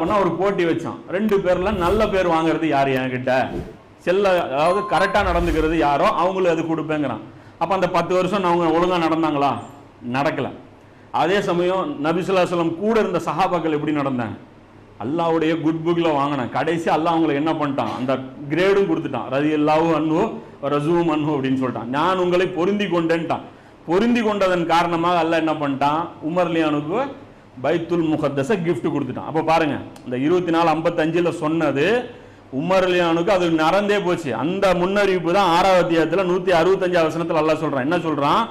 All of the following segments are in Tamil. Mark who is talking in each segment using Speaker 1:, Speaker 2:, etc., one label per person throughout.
Speaker 1: பண்ண ஒரு போட்டி வச்சான். ரெண்டு பேர்ல நல்ல பேர் வாங்குறது யார் என்கிட்ட? செல்ல அதாவது கரெக்டா நடந்துக்கிறது யாரோ அவங்களுக்கு அது கொடுப்பேங்கிறான். அப்ப அந்த பத்து வருஷம் அவங்க ஒழுங்கா நடந்தாங்களா? நடக்கல. அதே சமயம் நபிசுல்லாசலம் கூட இருந்த சஹாபாக்கள் எப்படி நடந்தாங்க அல்லாவுடைய குட் புக்ல வாங்கினேன். கடைசி அல்லாஹ் அவங்களை என்ன பண்ணிட்டான்? அந்த கிரேடும் கொடுத்துட்டான். ரதி அல்லாவு அன்ஹு ரசுவும் அன்ஹு அப்படின்னு சொல்லிட்டான். நான் உங்களை பொருந்தி கொண்டேன்ட்டான். பொருந்தி கொண்டதன் காரணமாக அல்லாஹ் என்ன பண்ணிட்டான்? உமர்லியானுக்கு பைத்துல் முகத்தஸ கிஃப்ட் கொடுத்துட்டான். அப்போ பாருங்க இந்த இருபத்தி நாலு ஐம்பத்தஞ்சில் சொன்னது உமர்லியானுக்கு அது நடந்தே போச்சு. அந்த முன்னறிவிப்பு தான் ஆறாவது அத்தியாயத்தில் நூற்றி அறுபத்தஞ்சு வசனத்தில் அல்லாஹ் சொல்றான். என்ன சொல்றான்?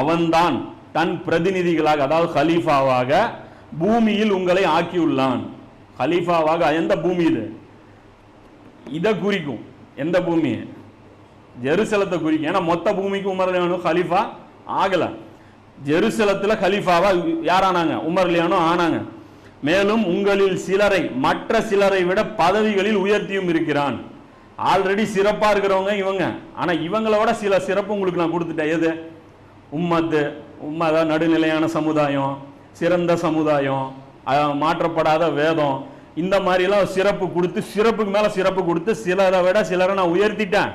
Speaker 1: அவன்தான் தன் பிரதிநிதிகளாக அதாவது ஹலீஃபாவாக பூமியில் உங்களை ஆக்கியுள்ளான். ஹலீஃபாவாக எந்த பூமி இது? இதை குறிக்கும். எந்த பூமி? ஜெருசலத்தை குறிக்கும். ஏன்னா மொத்த பூமிக்கு உமர் லியானு ஹலீஃபா ஆகலை. ஜெருசலத்தில் ஹலீஃபாவா யாரானாங்க? உமர்லியானோ ஆனாங்க. மேலும் உங்களில் சிலரை மற்ற சிலரை விட பதவிகளில் உயர்த்தியும் இருக்கிறான். ஆல்ரெடி சிறப்பாக இருக்கிறவங்க இவங்க. ஆனால் இவங்கள விட சில சிறப்பு உங்களுக்கு நான் கொடுத்துட்டேன். எது? உம்மத்து உம்ம அதாவது நடுநிலையான சமுதாயம் சிறந்த சமுதாயம் மாற்றப்படாத வேதம் இந்த மாதிரிலாம் சிறப்பு கொடுத்து சிறப்புக்கு மேலே சிறப்பு கொடுத்து சிலரை விட சிலரை நான் உயர்த்திட்டேன்.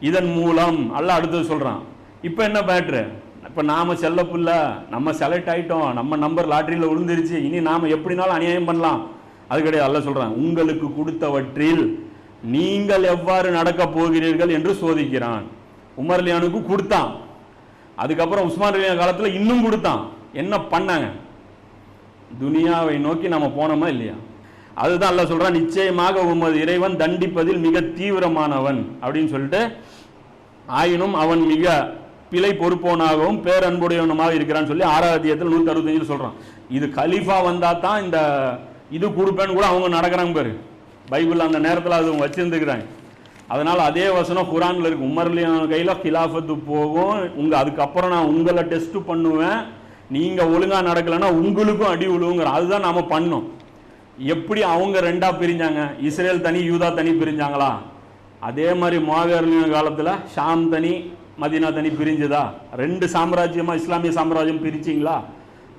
Speaker 1: இதன் மூலம் எல்லாம் அடுத்தது சொல்கிறான் இப்போ என்ன பேட்ரு இப்போ நாம் செல்ல புள்ள நம்ம செலக்ட் ஆயிட்டோம் நம்ம நம்பர் லாட்டரியில் விழுந்துருச்சு இனி நாம் எப்படினாலும் அநியாயம் பண்ணலாம். அது கிடையாது அல்ல சொல்கிறேன் உங்களுக்கு கொடுத்தவற்றில் நீங்கள் எவ்வாறு நடக்க போகிறீர்கள்? என்று சோதிக்கிறான். உமர்லியானுக்கு கொடுத்தான். அதுக்கப்புறம் உஸ்மான் ரலியா காலத்தில் இன்னும் கொடுத்தான். என்ன பண்ணாங்க? துனியாவை நோக்கி நம்ம போனோமா இல்லையா? அதுதான் அல்ல சொல்கிறான் நிச்சயமாக உமது இறைவன் தண்டிப்பதில் மிக தீவிரமானவன். அப்படின்னு சொல்லிட்டு ஆயினும் அவன் மிக பிழை பொறுப்பவனாகவும் பேரன்புடையவனுமாக இருக்கிறான்னு சொல்லி ஆறாவது அத்தியாயத்தில் நூற்றி அறுபத்தஞ்சில் சொல்கிறான் இது கலீஃபா வந்தால் தான் இந்த இது கொடுப்பேன்னு கூட அவங்க நடக்கிறாங்க பாரு. பைபிள் அந்த நேரத்தில் அது வச்சுருந்துக்கிறாங்க. அதனால் அதே வசனம் குரானில் இருக்கு. உமர்லியான கையில் கிலாஃபத்து போகும். உங்கள் அதுக்கப்புறம் நான் உங்களை டெஸ்ட்டு பண்ணுவேன். நீங்கள் ஒழுங்காக நடக்கலைன்னா உங்களுக்கும் அடி விழுவுங்கிற அதுதான் நாம் பண்ணோம். எப்படி அவங்க ரெண்டாக பிரிஞ்சாங்க? இஸ்ரேல் தனி யூதா தனி பிரிஞ்சாங்களா? அதே மாதிரி மாவீரலின் காலத்தில் ஷாம் தனி மதீனா தனி பிரிஞ்சுதா? ரெண்டு சாம்ராஜ்யமா இஸ்லாமிய சாம்ராஜ்யம் பிரிச்சிங்களா?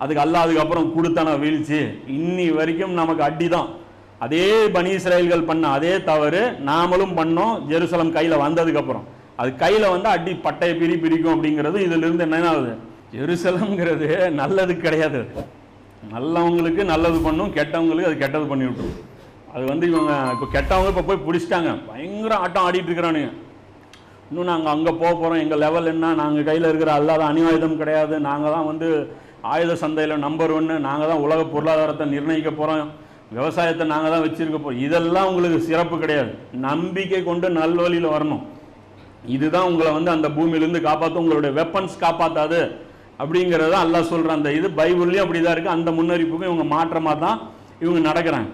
Speaker 1: அதுக்கு அல்லாஹ் அதுக்கப்புறம் கொடுத்தன வீழ்ச்சி. இன்னி வரைக்கும் நமக்கு அடிதான். அதே பனி இஸ்ரேல்கள் பண்ண அதே தவறு நாமளும் பண்ணோம் ஜெருசலம் கையில் வந்ததுக்கப்புறம் அது கையில் வந்து அடி பட்டையை பிரி பிரிக்கும் அப்படிங்கிறது இதிலிருந்து என்ன ஆகுது? ஜெருசலம்ங்கிறது நல்லது கிடையாது. நல்லவங்களுக்கு நல்லது பண்ணும் கெட்டவங்களுக்கு அது கெட்டது பண்ணி விட்டுரும். அது வந்து இவங்க இப்போ கெட்டவங்க இப்போ போய் பிடிச்சிட்டாங்க. பயங்கர ஆட்டம் ஆடிட்டு இருக்கிறானுங்க. இன்னும் நாங்கள் அங்கே போக போகிறோம் எங்கள் லெவல் என்ன? நாங்கள் கையில் இருக்கிற அல்லாத அணிவாயுதம் கிடையாது. நாங்கள் தான் வந்து ஆயுத சந்தையில் நம்பர் ஒன்று நாங்கள் தான் உலக பொருளாதாரத்தை நிர்ணயிக்க போகிறோம் விவசாயத்தை நாங்கள் தான் வச்சுருக்க போகிறோம் இதெல்லாம் உங்களுக்கு சிறப்பு கிடையாது. நம்பிக்கை கொண்டு நல்வழியில் வரணும். இதுதான் உங்களை வந்து அந்த பூமியிலேருந்து காப்பாற்றும் உங்களுடைய வெப்பன்ஸ் காப்பாற்றாது அப்படிங்கிறத அல்லா சொல்கிற அந்த இது பைபிள்லேயும் அப்படி தான் இருக்குது அந்த முன்னறிப்புக்கும் இவங்க மாற்றமாக தான் இவங்க நடக்கிறாங்க.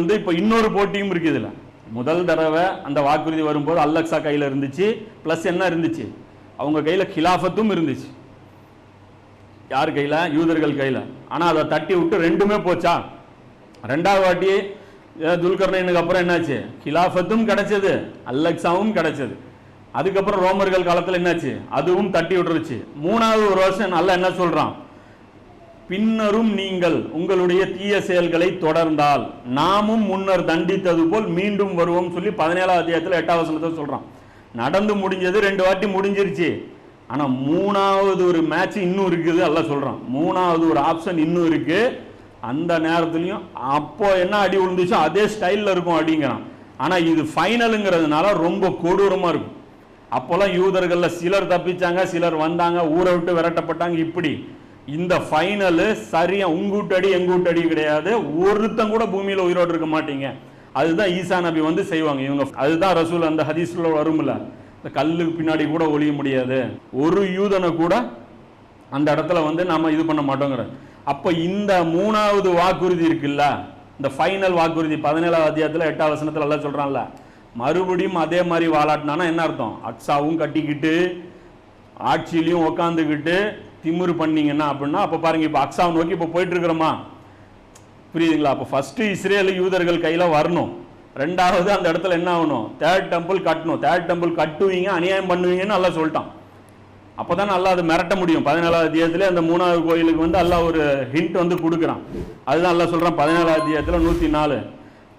Speaker 1: வந்து இப்போ இன்னொரு போட்டியும் இருக்கு இதில். முதல் தடவை அந்த வாக்குறுதி வரும்போது அல்லக்ஸா கையில இருந்துச்சு. ப்ளஸ் என்ன இருந்துச்சு? அவங்க கையில கிலாஃபத்தும் இருந்துச்சு. யார் கையில? யூதர்கள் கையில. ஆனா அதை தட்டி விட்டு ரெண்டுமே போச்சா? ரெண்டாவது வாட்டி துல்கர்ணனுக்கு அப்புறம் என்னாச்சு? கிலாஃபத்தும் கிடைச்சது. அல்லக்ஸாவும் கிடைச்சது. அதுக்கப்புறம் ரோமர்கள் காலத்துல என்னாச்சு? அதுவும் தட்டி விட்டுருச்சு. மூணாவது ஒரு வருஷம் நல்லா என்ன சொல்றான்? பின்னரும் நீங்கள் உங்களுடைய தீய செயல்களை தொடர்ந்தால். நாமும் முன்னர் தண்டித்தது போல் மீண்டும் வருவோம் சொல்லி பதினேழாவது அத்தியாயத்தில் எட்டாவது வசனத்தை சொல்கிறான் நடந்து முடிஞ்சது ரெண்டு வாட்டி முடிஞ்சிருச்சு. ஆனால் மூணாவது ஒரு மேட்ச் இன்னும் இருக்குது அல்ல சொல்கிறான் மூணாவது ஒரு ஆப்ஷன் இன்னும் இருக்கு. அந்த நேரத்துலையும் அப்போ என்ன அடி விழுந்துச்சோ அதே ஸ்டைலில் இருக்கும் அப்படிங்கிறான். ஆனால் இது ஃபைனலுங்கிறதுனால ரொம்ப கொடூரமாக இருக்கும். அப்போல்லாம் யூதர்களில் சிலர் தப்பிச்சாங்க சிலர் வந்தாங்க ஊரை விட்டு விரட்டப்பட்டாங்க இப்படி. இந்த ஃபைனலு சரியா உங்கூட்டடி எங்கூட்டடி கிடையாது. ஒருத்தன் கூட பூமியில உயிரோடு இருக்க மாட்டீங்க. அதுதான் ஈசா நபி வந்து செய்வாங்க. இவங்க அதுதான் ரசூல் அந்த ஹதீஸ்ல வரும்ல இந்த கல்லுக்கு பின்னாடி கூட ஒளிய முடியாது. ஒரு யூதனை கூட அந்த இடத்துல வந்து நாம இது பண்ண மாட்டோங்கிற. அப்போ இந்த மூணாவது வாக்குறுதி இருக்குல்ல இந்த ஃபைனல் வாக்குறுதி பதினேழாவது அத்தியாயத்தில் எட்டாவது வசனத்தில் எல்லாம் சொல்கிறான்ல மறுபடியும் அதே மாதிரி வாழாட்டினானா என்ன அர்த்தம்? அக்ஸாவும் கட்டிக்கிட்டு ஆட்சியிலையும் உக்காந்துக்கிட்டு திமிரு பண்ணீங்கன்னா அப்படின்னா அப்போ பாருங்க இப்போ அக்ஸாவை நோக்கி இப்போ போயிட்டு இருக்கிறோமா புரியுதுங்களா? அப்போ ஃபர்ஸ்ட் இஸ்ரேல் யூதர்கள் கையில வரணும். ரெண்டாவது அந்த இடத்துல என்ன ஆகணும்? தேர்ட் டெம்பிள் கட்டணும். தேர்ட் டெம்பிள் கட்டுவீங்க அநியாயம் பண்ணுவீங்கன்னு நல்லா சொல்லிட்டான். அப்பதான் நல்லா அது மிரட்ட முடியும். பதினேழாவது அத்தியாயத்துல அந்த மூணாவது கோயிலுக்கு வந்து நல்லா ஒரு ஹிண்ட் வந்து கொடுக்குறான். அதுதான் நல்லா சொல்கிறான் பதினேழாவது அத்தியாயத்துல நூற்றி நாலு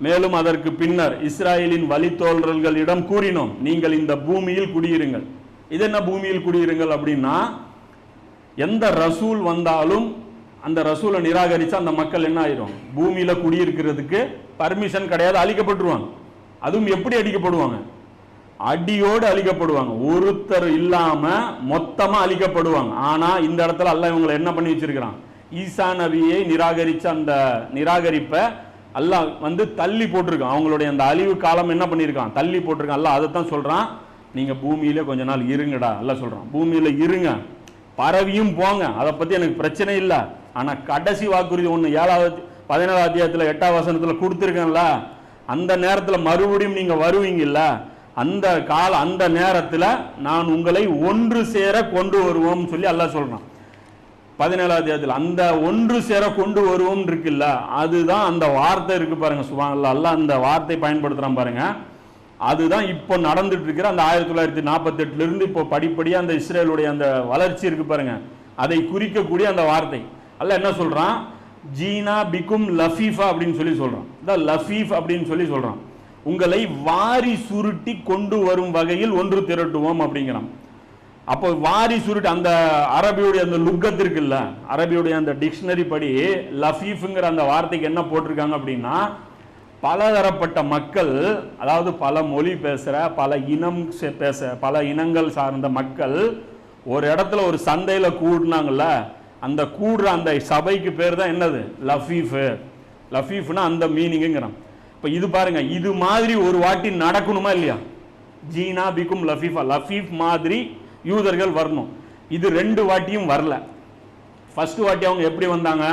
Speaker 1: மேலும் அதற்கு பின்னர் இஸ்ராயலின் வழித்தோழர்களிடம் கூறினோம் நீங்கள் இந்த பூமியில் குடியிருங்கள். இது என்ன பூமியில் குடியிருங்கள் அப்படின்னா எந்த ரசூல் வந்தாலும் அந்த ரசூலை நிராகரித்து அந்த மக்கள் என்ன ஆயிரும்? பூமியில் குடியிருக்கிறதுக்கு பர்மிஷன் கிடையாது அழிக்கப்பட்டுருவாங்க. அதுவும் எப்படி அழிக்கப்படுவாங்க? அடியோடு அழிக்கப்படுவாங்க. ஒருத்தர் இல்லாமல் மொத்தமாக அழிக்கப்படுவாங்க. ஆனால் இந்த இடத்துல அல்ல இவங்களை என்ன பண்ணி வச்சிருக்கிறான்? ஈசா நபியை நிராகரித்த அந்த நிராகரிப்பை அல்லாஹ் வந்து தள்ளி போட்டிருக்கான். அவங்களுடைய அந்த அழிவு காலம் என்ன பண்ணியிருக்கான்? தள்ளி போட்டிருக்கான். அதை தான் சொல்கிறான் நீங்கள் பூமியில் கொஞ்ச நாள் இருங்கடா அல்ல சொல்கிறான் பூமியில் இருங்க. பரவியும் போங்க. அதை பத்தி எனக்கு பிரச்சனை இல்லை. ஆனா கடைசி வாக்குறுதி ஒன்று ஏழாவது பதினேழாம் அத்தியாயத்தில் எட்டாவது வசனத்தில் கொடுத்துருக்கேன்ல. அந்த நேரத்தில் மறுபடியும் நீங்கள் வருவீங்கல்ல. அந்த கால அந்த நேரத்தில் நான் உங்களை ஒன்று சேர கொண்டு வருவோம் சொல்லி எல்லாம் சொல்றான். பதினேழாவது அத்தியாயத்தில் அந்த ஒன்று சேர கொண்டு வருவோம் இருக்குல்ல. அதுதான் அந்த வார்த்தை இருக்கு பாருங்க சுபான் அல்ல அந்த வார்த்தை பயன்படுத்துகிறான் பாருங்க. அதுதான் இப்போ நடந்துட்டு இருக்கிற அந்த ஆயிரத்தி தொள்ளாயிரத்தி நாற்பத்தெட்டுல இருந்து இப்போ படிப்படியாக அந்த இஸ்ரேலுடைய அந்த வளர்ச்சி இருக்கு பாருங்க. அதை குறிக்கக்கூடிய அந்த வார்த்தை. அல்ல என்ன சொல்றான்? ஜீனா பிகும் லஃபீஃபா அப்படின்னு சொல்லி சொல்றான். இந்த லஃபீஃப் அப்படின்னு சொல்லி சொல்றான். உங்களை வாரி சுருட்டி கொண்டு வரும் வகையில் ஒன்று திரட்டுவோம் அப்படிங்கிறான். அப்போ வாரி சுருட்டு அந்த அரபியுடைய அந்த லுக்கத்து இருக்குல்ல அரபியுடைய அந்த டிக்ஷனரி படி லஃபீஃப்ங்கிற அந்த வார்த்தைக்கு என்ன போட்டிருக்காங்க அப்படின்னா பலதரப்பட்ட மக்கள் அதாவது பல மொழி பேசுகிற பல இனம் பேச பல இனங்கள் சார்ந்த மக்கள் ஒரு இடத்துல ஒரு சந்தையில் கூடுனாங்கல்ல அந்த கூடுற அந்த சபைக்கு பேர் தான் என்னது? லஃபீஃபு. லஃபீஃப்னா அந்த மீனிங்குங்கிறான். இப்போ இது பாருங்க இது மாதிரி ஒரு வாட்டி நடக்கணுமா இல்லையா? ஜீனா பிகும் லஃபீஃபா. லஃபீஃப் மாதிரி யூதர்கள் வரணும். இது ரெண்டு வாட்டியும் வரல. ஃபஸ்ட்டு வாட்டி அவங்க எப்படி வந்தாங்க?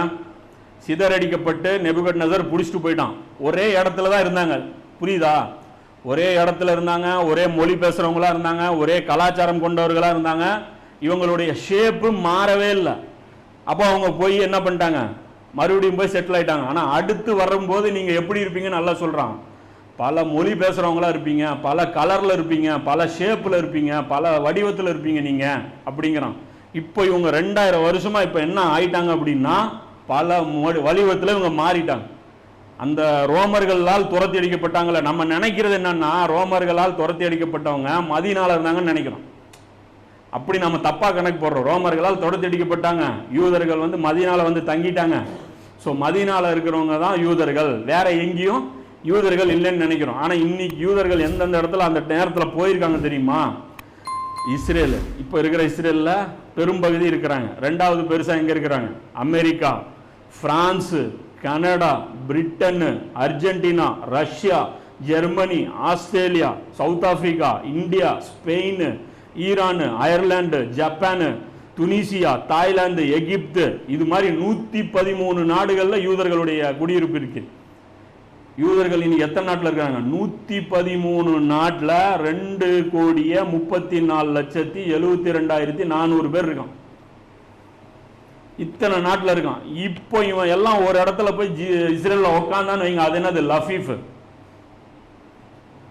Speaker 1: சிதறடிக்கப்பட்டு நெபுகட் நசர் பிடிச்சிட்டு போயிட்டான். ஒரே இடத்துல தான் இருந்தாங்க. புரியுதா? ஒரே இடத்துல இருந்தாங்க ஒரே மொழி பேசுகிறவங்களாக இருந்தாங்க ஒரே கலாச்சாரம் கொண்டவர்களாக இருந்தாங்க. இவங்களுடைய ஷேப்பு மாறவே இல்லை. அப்போ அவங்க போய் என்ன பண்ணிட்டாங்க? மறுபடியும் போய் செட்டில் ஆயிட்டாங்க. ஆனால் அடுத்து வரும்போது நீங்கள் எப்படி இருப்பீங்கன்னு நல்லா சொல்கிறான் பல மொழி பேசுகிறவங்களாக இருப்பீங்க பல கலரில் இருப்பீங்க பல ஷேப்பில் இருப்பீங்க பல வடிவத்தில் இருப்பீங்க நீங்கள் அப்படிங்கிறான். இப்போ இவங்க ரெண்டாயிரம் வருஷமாக இப்போ என்ன ஆயிட்டாங்க அப்படின்னா பல மொழி இவங்க மாறிட்டாங்க. அந்த ரோமர்களால் துரத்தி அடிக்கப்பட்டாங்களே நம்ம நினைக்கிறது என்னன்னா ரோமர்களால் துரத்தி அடிக்கப்பட்டவங்க மதினால இருந்தாங்கன்னு நினைக்கிறோம். அப்படி நம்ம தப்பா கணக்கு போடுறோம். ரோமர்களால் துரத்தி அடிக்கப்பட்டாங்க. யூதர்கள் வந்து மதினால வந்து தங்கிட்டாங்க. ஸோ மதினால இருக்கிறவங்க தான் யூதர்கள். வேற எங்கேயும் யூதர்கள் இல்லைன்னு நினைக்கிறோம். ஆனால் இன்னைக்கு யூதர்கள் எந்தெந்த இடத்துல அந்த நேரத்தில் போயிருக்காங்க தெரியுமா? இஸ்ரேல். இப்போ இருக்கிற இஸ்ரேலில் பெரும்பகுதி இருக்கிறாங்க. ரெண்டாவது பெருசாக எங்கே இருக்கிறாங்க? America. France Canada Britain Argentina Russia Germany Australia South Africa India Spain Iran Ireland Japan Tunisia Thailand Egypt. இது மாதிரி நூற்றி பதிமூணு நாடுகளில் யூதர்களுடைய குடியிருப்பு இருக்கு. யூதர்கள் இனி எத்தனை நாட்டில் இருக்காங்க? நூற்றி பதிமூணு நாட்டில் ரெண்டு கோடியே முப்பத்தி நாலு லட்சத்தி எழுபத்தி ரெண்டாயிரத்தி நானூறு பேர் இருக்கான் இத்தனை நாட்டில் இருக்கான். இப்போ இவன் எல்லாம் ஒரு இடத்துல போய் ஜி இஸ்ரேலில் உட்காந்தான்னு வைங்க அது என்னது லஃபீஃப்.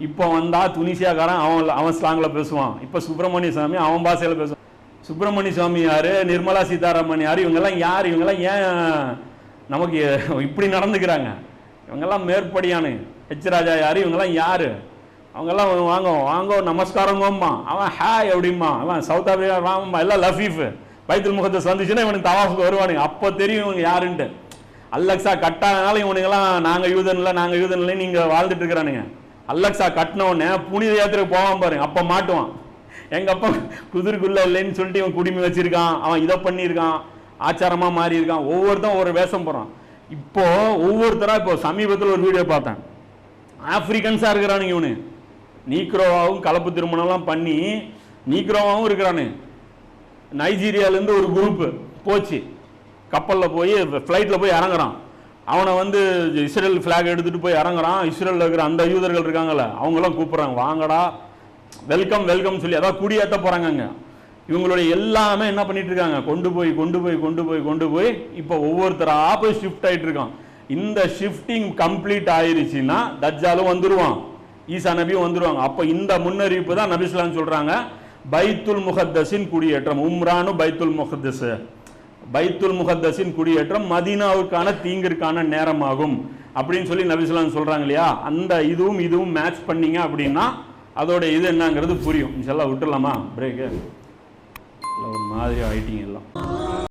Speaker 1: இப்போ வந்தா துனிசியாக்காரன் அவன் அவன் ஸ்லாங்கில் பேசுவான். இப்போ சுப்பிரமணிய சாமி அவன் பாஷையில் பேசுவான். சுப்பிரமணிய சுவாமி யார் நிர்மலா சீதாராமன் யார் இவங்கெல்லாம் யார் இவங்கெல்லாம் ஏன் நமக்கு இப்படி நடந்துக்கிறாங்க? இவங்கெல்லாம் மேற்படியானு. ஹெச் ராஜா யார் இவங்கெல்லாம் யார்? அவங்கெல்லாம் வாங்க வாங்க நமஸ்காரங்கம்மா. அவன் ஹே அப்படிம்மா. அவன் சவுத் ஆப்பிரிக்கா வாங்கம்மா எல்லாம் லஃபீஃப். பைத்தல் முகத்தை சந்திச்சுன்னா இவனுக்கு தவாஃபுக்கு வருவானுங்க. அப்போ தெரியும் இவங்க யாருன்ட்டு. அல்லக்ஸா கட்டாதனால இவனுங்கெல்லாம் நாங்கள் யூதன்ல நாங்கள் யூதன்ல நீங்கள் வாழ்ந்துட்டு இருக்கிறானுங்க. அல்லக்ஸா கட்டினவுடனே புனித யாத்திரைக்கு போவான் பாருங்க. அப்போ மாட்டுவான். எங்கள் அப்பா குதிரைக்குள்ள இல்லைன்னு சொல்லிட்டு இவன் குடிமை வச்சிருக்கான். அவன் இதை பண்ணியிருக்கான். ஆச்சாரமாக மாறி இருக்கான் ஒவ்வொருத்தன் ஒவ்வொரு வேஷம் போகிறான் இப்போ ஒவ்வொருத்தராக இப்போ சமீபத்தில் ஒரு வீடியோ பார்த்தேன். ஆப்ரிக்கன்ஸாக இருக்கிறானுங்க இவனு. நீக்ரோவாவும் கலப்பு திருமணம்லாம் பண்ணி நீக்ரோவாவும் இருக்கிறானு. நைஜீரியாலேருந்து ஒரு குரூப்பு போச்சு. கப்பலில் போய் ஃப்ளைட்டில் போய் இறங்குறான். அவனை வந்து இஸ்ரேல் ஃப்ளாக் எடுத்துகிட்டு போய் இறங்குறான். இஸ்ரேலில் இருக்கிற அந்த யூதர்கள் இருக்காங்கல்ல அவங்களாம் கூப்பிட்றாங்க. வாங்கடா வெல்கம் வெல்கம் சொல்லி அதான் குடியேற்ற போகிறாங்க அங்கே. இவங்களுடைய எல்லாமே என்ன பண்ணிட்டு இருக்காங்க? கொண்டு போய் கொண்டு போய் கொண்டு போய் கொண்டு போய் இப்போ ஒவ்வொருத்தராக போய் ஷிஃப்ட் ஆகிட்டு இருக்கான். இந்த ஷிஃப்டிங் கம்ப்ளீட் ஆயிருச்சுன்னா தஜ்ஜாலும் வந்துருவான். ஈசா நபியும் வந்துடுவாங்க அப்போ இந்த முன்னறிவிப்பு தான் நபிஸ்லாம் சொல்கிறாங்க பைத்துல் முகத்தஸின் குடியேற்றம். உம்ரானு பைத்துல் முகத்தஸ். பைத்துல் முகத்தஸின் குடியேற்றம் மதீனாவுக்கான தீங்கிற்கான நேரமாகும். அப்படின்னு சொல்லி நபிசுலாம் சொல்கிறாங்க இல்லையா? அந்த இதுவும் இதுவும் மேட்ச் பண்ணீங்க அப்படின்னா அதோட இது என்னங்கிறது புரியும். இன்ஷால்லா விட்டுடலாமா? பிரேக்கு ஒரு மாதிரி ஆயிட்டீங்க எல்லாம்.